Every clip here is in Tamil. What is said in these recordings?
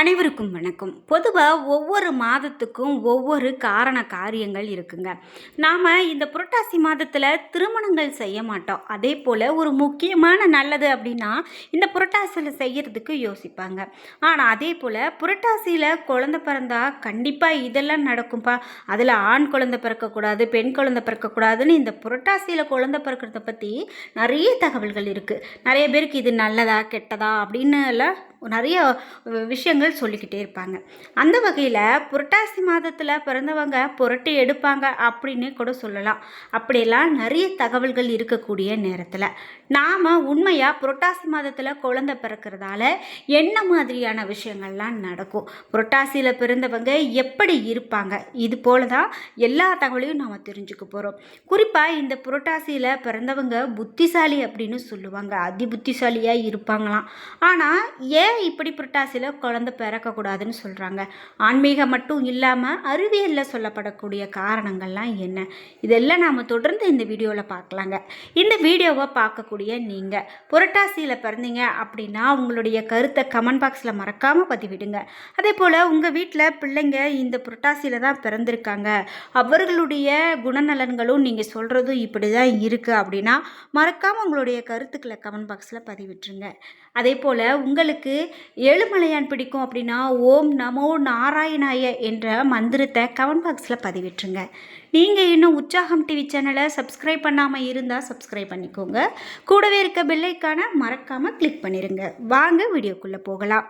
அனைவருக்கும் வணக்கம். பொதுவாக ஒவ்வொரு மாதத்துக்கும் ஒவ்வொரு காரண காரியங்கள் இருக்குங்க. நாம் இந்த புரட்டாசி மாதத்தில் திருமணங்கள் செய்ய மாட்டோம். அதே போல் ஒரு முக்கியமான நல்லது அப்படின்னா இந்த புரட்டாசியில் செய்கிறதுக்கு யோசிப்பாங்க. ஆனால் அதே போல் புரட்டாசியில் குழந்தை பிறந்தா கண்டிப்பாக இதெல்லாம் நடக்கும்ப்பா அதில் ஆண் குழந்தை பிறக்கக்கூடாது பெண் குழந்தை பிறக்கக்கூடாதுன்னு இந்த புரட்டாசியில் குழந்தை பிறக்கிறத பற்றி நிறைய தகவல்கள் இருக்குது நிறைய பேருக்கு இது நல்லதா கெட்டதா அப்படின்னு எல்லாம் நிறைய விஷயங்கள் சொல்லிக்கிட்டே இருப்பாங்க. அந்த வகையில் புரட்டாசி மாதத்தில் பிறந்தவங்க புரட்டி எடுப்பாங்க அப்படின்னு கூட சொல்லலாம். அப்படியெல்லாம் நிறைய தகவல்கள் இருக்கக்கூடிய நேரத்தில். நாம் உண்மையாக புரட்டாசி மாதத்தில் குழந்தை பிறக்கிறதால என்ன மாதிரியான விஷயங்கள்லாம் நடக்கும்? புரட்டாசியில் பிறந்தவங்க எப்படி இருப்பாங்க? இது போல தான் எல்லா தகவலையும் நாம் தெரிஞ்சுக்க போகிறோம் குறிப்பாக இந்த புரட்டாசியில் பிறந்தவங்க புத்திசாலி அப்படின்னு சொல்லுவாங்க. அதி புத்திசாலியாக இருப்பாங்களாம். ஆனால் ஏன் இப்படி புரட்டாசியில் குழந்தை பிறக்கக்கூடாதுன்னு சொல்கிறாங்க ஆன்மீகம் மட்டும் இல்லாமல் அறிவியலில் சொல்லப்படக்கூடிய காரணங்கள்லாம் என்ன? இதெல்லாம் நாம் தொடர்ந்து இந்த வீடியோவில் பார்க்கலாங்க. இந்த வீடியோவை பார்க்கக்கூடிய நீங்கள் புரட்டாசியில் பிறந்தீங்க அப்படின்னா உங்களுடைய கருத்தை கமெண்ட் பாக்ஸில் மறக்காமல் பதிவிடுங்க. அதே போல் உங்கள் வீட்டில் பிள்ளைங்க இந்த புரட்டாசியில் தான் பிறந்திருக்காங்க. அவர்களுடைய குணநலன்களும் நீங்கள் சொல்கிறதும் இப்படி தான் இருக்குது அப்படின்னா மறக்காமல் உங்களுடைய கருத்துக்களை கமெண்ட் பாக்ஸில் பதிவிட்டுருங்க. அதே போல் உங்களுக்கு ஏழுமலையான் பிடிக்கும் அப்படின்னா ஓம் நமோ நாராயணாய என்ற மந்திரத்தை கமெண்ட் பாக்ஸில் பதிவிட்டுருங்க. நீங்கள் இன்னும் உற்சாகம் டிவி சேனலை சப்ஸ்கிரைப் பண்ணாமல் இருந்தால் சப்ஸ்கிரைப் பண்ணிக்கோங்க. கூடவே இருக்க பெல்லைக்கான மறக்காமல் கிளிக் பண்ணிடுங்க வாங்க வீடியோக்குள்ளே போகலாம்.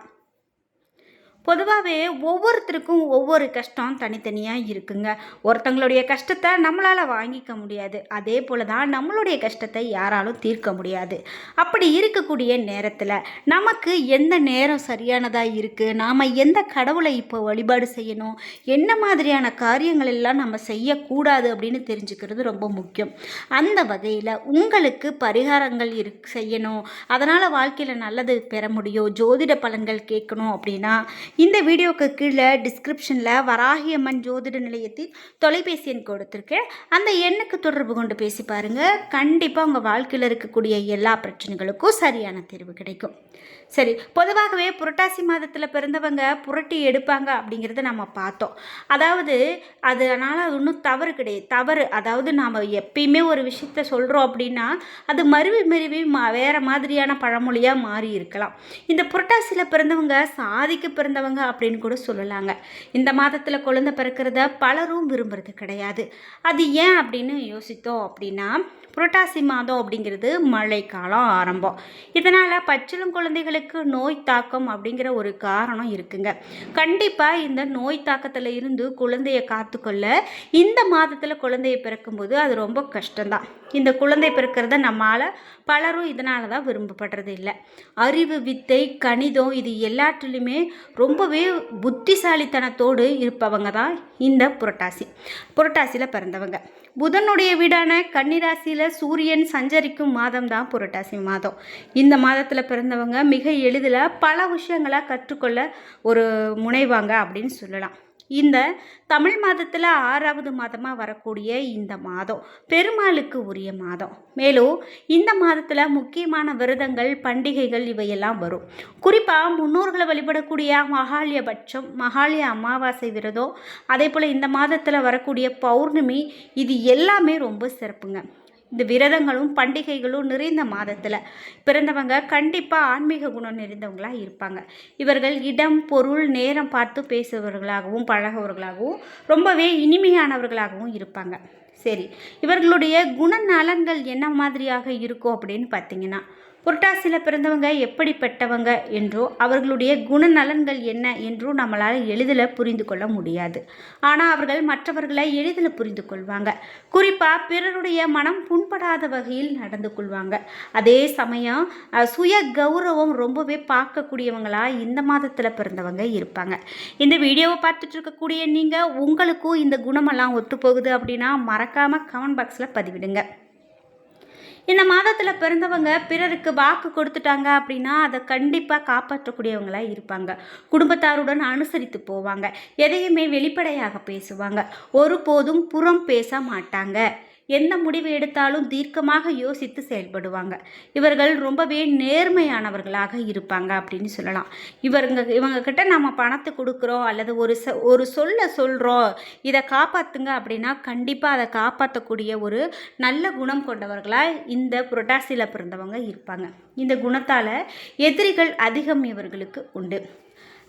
பொதுவாகவே ஒவ்வொருத்தருக்கும் ஒவ்வொரு கஷ்டம் தனித்தனியாக இருக்குங்க. ஒருத்தங்களுடைய கஷ்டத்தை நம்மளால் வாங்கிக்க முடியாது. அதே போல் தான் நம்மளுடைய கஷ்டத்தை யாராலும் தீர்க்க முடியாது. அப்படி இருக்கக்கூடிய நேரத்தில் நமக்கு எந்த நேரம் சரியானதாக இருக்குது நாம் எந்த கடவுளை இப்போ வழிபாடு செய்யணும்? என்ன மாதிரியான காரியங்கள் எல்லாம் நம்ம செய்யக்கூடாது அப்படின்னு தெரிஞ்சுக்கிறது ரொம்ப முக்கியம். அந்த வகையில் உங்களுக்கு பரிகாரங்கள் இரு செய்யணும். அதனால் வாழ்க்கையில் நல்லது பெற முடியும். ஜோதிட பலன்கள் கேட்கணும் அப்படின்னா இந்த வீடியோக்கு கீழே டிஸ்கிரிப்ஷனில் வராகியம்மன் ஜோதிட நிலையத்தில் தொலைபேசி எண் கொடுத்துருக்கேன். அந்த எண்ணுக்கு தொடர்பு கொண்டு பேசி பாருங்கள் கண்டிப்பாக உங்கள் வாழ்க்கையில் இருக்கக்கூடிய எல்லா பிரச்சனைகளுக்கும் சரியான தீர்வு கிடைக்கும். சரி பொதுவாகவே புரட்டாசி மாதத்தில் பிறந்தவங்க புரட்டி எடுப்பாங்க அப்படிங்கிறத நம்ம பார்த்தோம். அதாவது அதனால் ஒன்றும் தவறு கிடையாது. தவறு அதாவது நாம் எப்பயுமே ஒரு விஷயத்த சொல்கிறோம் அப்படின்னா அது மருவி மருவி மா வேறு மாதிரியான பழமொழியாக மாறி இருக்கலாம். இந்த புரட்டாசியில் பிறந்தவங்க சாதிக்கு பிறந்தவங்க அப்படின்னு கூட சொல்லலாங்க. இந்த மாதத்தில் குழந்தை பிறக்கிறத பலரும் விரும்புறது கிடையாது. அது ஏன் அப்படின்னு யோசித்தோம் அப்படின்னா புரட்டாசி மாதம் அப்படிங்கிறது மழைக்காலம் ஆரம்பம். இதனால் பச்சிலும் குழந்தைகளுக்கு நோய் தாக்கம் அப்படிங்கிற ஒரு காரணம் இருக்குங்க. கண்டிப்பாக இந்த நோய் தாக்கத்தில் இருந்து குழந்தையை காத்துக்கொள்ள இந்த மாதத்தில் குழந்தைய பிறக்கும்போது அது ரொம்ப கஷ்டம்தான். இந்த குழந்தை பிறக்கிறத நம்மளால் பலரும் இதனால தான் விரும்பப்படுறது இல்லை. அறிவு வித்தை கணிதம் இது எல்லாத்துலேயுமே ரொம்பவே புத்திசாலித்தனத்தோடு இருப்பவங்க தான் இந்த புரட்டாசி. புரட்டாசியில் பிறந்தவங்க. புதனுடைய வீடான கன்னிராசியில் சூரியன் சஞ்சரிக்கும் மாதம் தான் புரட்டாசி மாதம். இந்த மாதத்தில் பிறந்தவங்க மிக எளிதில் பல விஷயங்களை கற்றுக்கொள்ள ஒரு முனைவாங்க அப்படின்னு சொல்லலாம். இந்த தமிழ் மாதத்தில் ஆறாவது மாதமாக வரக்கூடிய இந்த மாதம் பெருமாளுக்கு உரிய மாதம். மேலும் இந்த மாதத்தில் முக்கியமான விரதங்கள் பண்டிகைகள் இவையெல்லாம் வரும். குறிப்பாக முன்னோர்களை வழிபடக்கூடிய மகாலயபட்சம் மகாலிய அமாவாசை விரதம் அதே போல் இந்த மாதத்தில் வரக்கூடிய பௌர்ணமி இது எல்லாமே ரொம்ப சிறப்புங்க. இந்த விரதங்களும் பண்டிகைகளும் நிறைந்த மாதத்தில் பிறந்தவங்க கண்டிப்பாக ஆன்மீக குணம் நிறைந்தவங்களாக இருப்பாங்க. இவர்கள் இடம் பொருள் நேரம் பார்த்து பேசுபவர்களாகவும் பழகவர்களாகவும் ரொம்பவே இனிமையானவர்களாகவும் இருப்பாங்க. சரி இவர்களுடைய குணநலன்கள் என்ன மாதிரியாக இருக்கும் அப்படின்னு பார்த்தீங்கன்னா புரட்டாசியில் பிறந்தவங்க எப்படிப்பட்டவங்க என்றோ அவர்களுடைய குணநலன்கள் என்ன என்றோ நம்மளால் எளிதில் புரிந்து கொள்ள முடியாது. ஆனால் அவர்கள் மற்றவர்களை எளிதில் புரிந்து கொள்வாங்க. குறிப்பாக பிறருடைய மனம் புண்படாத வகையில் நடந்து கொள்வாங்க. அதே சமயம் சுய கௌரவம் ரொம்பவே பார்க்கக்கூடியவங்களாக இந்த மாதத்தில் பிறந்தவங்க இருப்பாங்க. இந்த வீடியோவை பார்த்துட்டு இருக்கக்கூடிய நீங்கள் உங்களுக்கும் இந்த குணமெல்லாம் ஒத்து போகுது அப்படின்னா மறக்காமல் கமெண்ட் பாக்ஸில் பதிவிடுங்க. இந்த மாதத்தில் பிறந்தவங்க பிறருக்கு வாக்கு கொடுத்துட்டாங்க அப்படின்னா அதை கண்டிப்பாக காப்பாற்றக்கூடியவங்களாக இருப்பாங்க. குடும்பத்தாருடன் அனுசரித்து போவாங்க. எதையுமே வெளிப்படையாக பேசுவாங்க. ஒருபோதும் புறம் பேச மாட்டாங்க. எந்த முடிவு எடுத்தாலும் தீர்க்கமாக யோசித்து செயல்படுவாங்க. இவர்கள் ரொம்பவே நேர்மையானவர்களாக இருப்பாங்க அப்படின்னு சொல்லலாம். இவருங்க இவங்க கிட்ட நம்ம பணத்தை கொடுக்குறோம் அல்லது ஒரு ச ஒரு சொல்ல சொல்கிறோம் இதை காப்பாற்றுங்க அப்படின்னா கண்டிப்பாக அதை காப்பாற்றக்கூடிய ஒரு நல்ல குணம் கொண்டவர்களாக இந்த புரட்டாசியில் பிறந்தவங்க இருப்பாங்க. இந்த குணத்தால் எதிரிகள் அதிகம் இவர்களுக்கு உண்டு.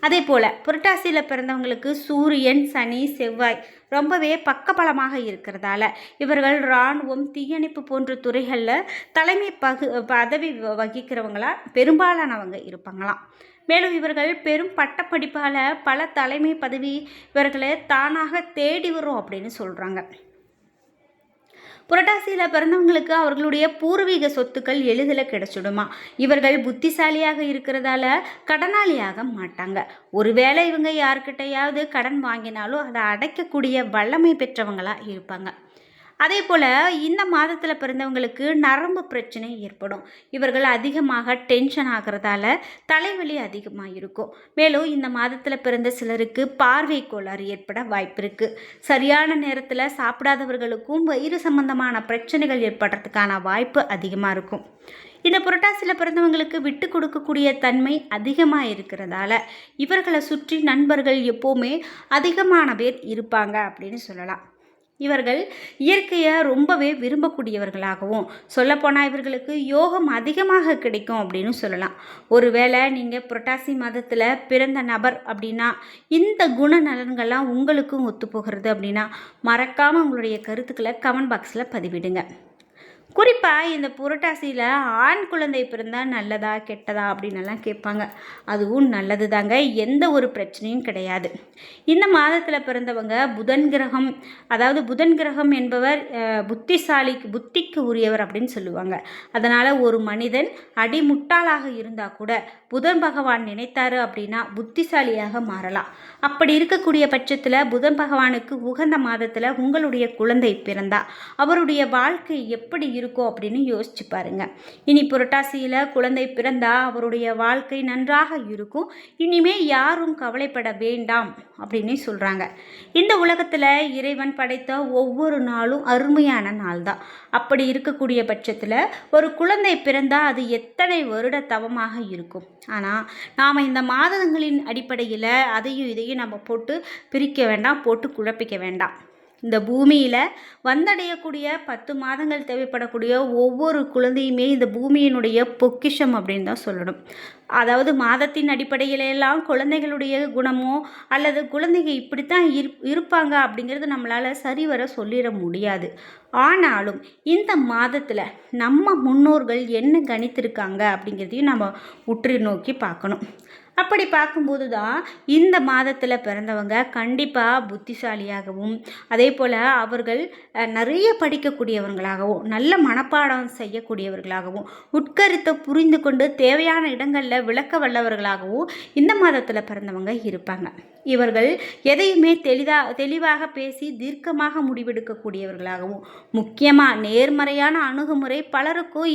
அதே போல் புரட்டாசியில் பிறந்தவங்களுக்கு சூரியன் சனி செவ்வாய் ரொம்பவே பக்கபலமாக இருக்கிறதால. இவர்கள் இராணுவம் தீயணைப்பு போன்ற துறைகளில் தலைமை பகு பதவி வ- வகிக்கிறவங்களா பெரும்பாலானவங்க இருப்பாங்களாம். மேலும் இவர்கள் பெரும் பட்டப்படிப்பால் பல தலைமை பதவி இவர்களை தானாக தேடி வரும் அப்படின்னு சொல்கிறாங்க புரட்டாசியில் பிறந்தவங்களுக்கு அவர்களுடைய பூர்வீக சொத்துக்கள் எளிதில் கிடைச்சிடுமா? இவர்கள் புத்திசாலியாக இருக்கிறதால கடனாளியாக மாட்டாங்க. ஒருவேளை இவங்க யார்கிட்டயாவது கடன் வாங்கினாலும் அதை அடைக்கக்கூடிய வல்லமை பெற்றவங்களாக இருப்பாங்க. அதே போல் இந்த மாதத்தில் பிறந்தவங்களுக்கு நரம்பு பிரச்சனை ஏற்படும். இவர்கள் அதிகமாக டென்ஷன் ஆகிறதால தலைவலி அதிகமாக இருக்கும். மேலும் இந்த மாதத்தில் பிறந்த சிலருக்கு பார்வை கோளாறு ஏற்பட வாய்ப்பு இருக்குது சரியான நேரத்தில் சாப்பிடாதவர்களுக்கும் வயிறு சம்பந்தமான பிரச்சனைகள் ஏற்படுறதுக்கான வாய்ப்பு அதிகமாக இருக்கும். இந்த புரட்டாசியில் பிறந்தவங்களுக்கு விட்டு கொடுக்கக்கூடிய தன்மை அதிகமாக இருக்கிறதால இவர்களை சுற்றி நண்பர்கள் எப்போவுமே அதிகமான பேர் இருப்பாங்க அப்படின்னு சொல்லலாம். இவர்கள் இயற்கையை ரொம்பவே விரும்பக்கூடியவர்களாகவும் சொல்லப்போனால் இவர்களுக்கு யோகம் அதிகமாக கிடைக்கும் அப்படின்னு சொல்லலாம். ஒருவேளை நீங்கள் புரட்டாசி மாதத்தில் பிறந்த நபர் அப்படின்னா இந்த குணநலன்கள்லாம் உங்களுக்கும் ஒத்துப்போகிறது அப்படின்னா மறக்காமல் உங்களுடைய கருத்துக்களை கமெண்ட் பாக்ஸில் பதிவிடுங்க. குறிப்பாக இந்த புரட்டாசியில் ஆண் குழந்தை பிறந்தால் நல்லதா கெட்டதா அப்படின்னு கேட்பாங்க. அதுவும் நல்லது தாங்க எந்த ஒரு பிரச்சனையும் கிடையாது. இந்த மாதத்தில் பிறந்தவங்க புதன் கிரகம் அதாவது புதன் கிரகம் என்பவர் அஹ், புத்திசாலி புத்திக்கு உரியவர் அப்படின்னு சொல்லுவாங்க. அதனால் ஒரு மனிதன் அடிமுட்டாளாக இருந்தால் கூட புதன் பகவான் நினைத்தாரு அப்படின்னா புத்திசாலியாக மாறலாம். அப்படி இருக்கக்கூடிய பட்சத்தில் புதன் பகவானுக்கு உகந்த மாதத்தில் உங்களுடைய குழந்தை பிறந்தா அவருடைய வாழ்க்கை எப்படி இருக்கும் அப்படின்னு யோசிச்சு பாருங்க. இனி புரட்டாசியில் குழந்தை பிறந்தா அவருடைய வாழ்க்கை நன்றாக இருக்கும். இனிமே யாரும் கவலைப்பட வேண்டாம் அப்படின்னு சொல்கிறாங்க இந்த உலகத்தில் இறைவன் படைத்த ஒவ்வொரு நாளும் அருமையான நாள் தான் அப்படி இருக்கக்கூடிய பட்சத்தில் ஒரு குழந்தை பிறந்தால் அது எத்தனை வருட தவமாக இருக்கும். ஆனால் நாம் இந்த மாதங்களின் அடிப்படையில் அதையும் இதையும் நம்ம போட்டு பிரிக்க வேண்டாம் போட்டு குழப்பிக்க வேண்டாம். இந்த பூமியில் வந்தடையக்கூடிய பத்து மாதங்கள் தேவைப்படக்கூடிய ஒவ்வொரு குழந்தையுமே இந்த பூமியினுடைய பொக்கிஷம் அப்படின்னு தான் சொல்லணும். அதாவது மாதத்தின் அடிப்படையிலெல்லாம் குழந்தைகளுடைய குணமோ அல்லது குழந்தைங்க இப்படித்தான் இரு இருப்பாங்க அப்படிங்கிறது நம்மளால் சரிவர சொல்லிட முடியாது. ஆனாலும் இந்த மாதத்தில் நம்ம முன்னோர்கள் என்ன கணித்திருக்காங்க அப்படிங்கிறதையும் நம்ம உற்று நோக்கி பார்க்கணும். அப்படி பார்க்கும்போது தான் இந்த மாதத்தில் பிறந்தவங்க கண்டிப்பாக புத்திசாலியாகவும் அதே போல் அவர்கள் நிறைய படிக்கக்கூடியவர்களாகவும் நல்ல மனப்பாடம் செய்யக்கூடியவர்களாகவும் உட்கருத்தை புரிந்து கொண்டு தேவையான இடங்களில் விளக்க வல்லவர்களாகவும் இந்த மாதத்தில் பிறந்தவங்க இருப்பாங்க. இவர்கள் எதையுமே தெளிதா தெளிவாக பேசி தீர்க்கமாக முடிவெடுக்கக்கூடியவர்களாகவும். முக்கியமாக நேர்மறையான அணுகுமுறை பலருக்கும்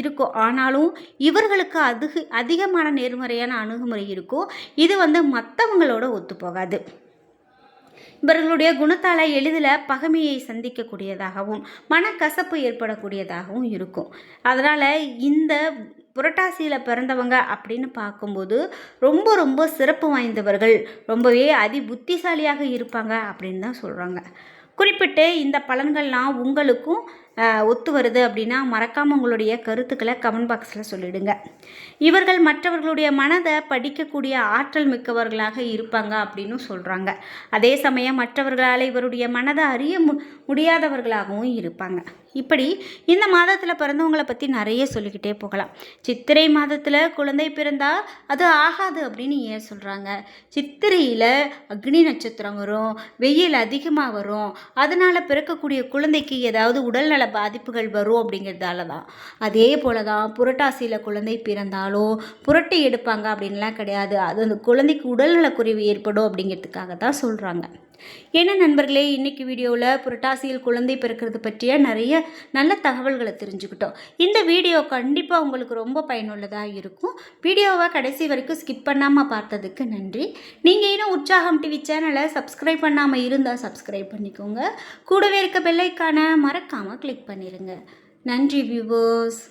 இருக்கும். ஆனாலும் இவர்களுக்கு அதிக அதிகமான நேர்மறையான அணுகுமுறை இருக்கும் இது வந்து மற்றவங்களோட ஒத்துப்போகாது இவர்களுடைய குணத்தால் எளிதில் பகைமையை சந்திக்கக்கூடியதாகவும் மனக்கசப்பு ஏற்படக்கூடியதாகவும் இருக்கும். அதனால் இந்த புரட்டாசியில் பிறந்தவங்க அப்படின்னு பார்க்கும்போது ரொம்ப ரொம்ப சிறப்பு வாய்ந்தவர்கள். ரொம்பவே அதி புத்திசாலியாக இருப்பாங்க அப்படின்னு தான் சொல்கிறாங்க குறிப்பிட்டு இந்த பலன்கள்லாம் உங்களுக்கும் ஒத்து வருது அப்படின்னா மறக்காமல் உங்களுடைய கருத்துக்களை கமெண்ட் பாக்ஸில் சொல்லிடுங்க. இவர்கள் மற்றவர்களுடைய மனதை படிக்கக்கூடிய ஆற்றல் மிக்கவர்களாக இருப்பாங்க அப்படின்னு சொல்கிறாங்க அதே சமயம் மற்றவர்களால் இவருடைய மனதை அறிய மு முடியாதவர்களாகவும் இருப்பாங்க. இப்படி இந்த மாதத்தில் பிறந்தவங்களை பற்றி நிறைய சொல்லிக்கிட்டே போகலாம். சித்திரை மாதத்தில் குழந்தை பிறந்தால் அது ஆகாது அப்படின்னு ஏன் சொல்கிறாங்க சித்திரையில் அக்னி நட்சத்திரம் வரும் வெயில் அதிகமாக வரும் அதனால் பிறக்கக்கூடிய குழந்தைக்கு ஏதாவது உடல்நல பாதிப்புகள் வரும் அப்படிங்கிறதால தான். அதே போல தான் புரட்டாசியில் குழந்தை பிறந்தாலும் புரட்டி எடுப்பாங்க அப்படின்லாம் கிடையாது. அது அந்த குழந்தைக்கு உடல்நலக்குறைவு ஏற்படும் அப்படிங்கிறதுக்காக தான் சொல்கிறாங்க ஏன்னா நண்பர்களே இன்றைக்கி வீடியோவில் புரட்டாசியில் குழந்தை பிறக்கிறது பற்றிய நிறைய நல்ல தகவல்களை தெரிஞ்சுக்கிட்டோம். இந்த வீடியோ கண்டிப்பாக உங்களுக்கு ரொம்ப பயனுள்ளதாக இருக்கும். வீடியோவை கடைசி வரைக்கும் ஸ்கிப் பண்ணாமல் பார்த்ததுக்கு நன்றி. நீங்கள் இன்னும் உற்சாகம் டிவி சேனலை சப்ஸ்கிரைப் பண்ணாமல் இருந்தால் சப்ஸ்கிரைப் பண்ணிக்கோங்க. கூடவே இருக்க பெல்லைக்கான மறக்காமல் கிளிக் பண்ணிடுங்க நன்றி வியூவர்ஸ்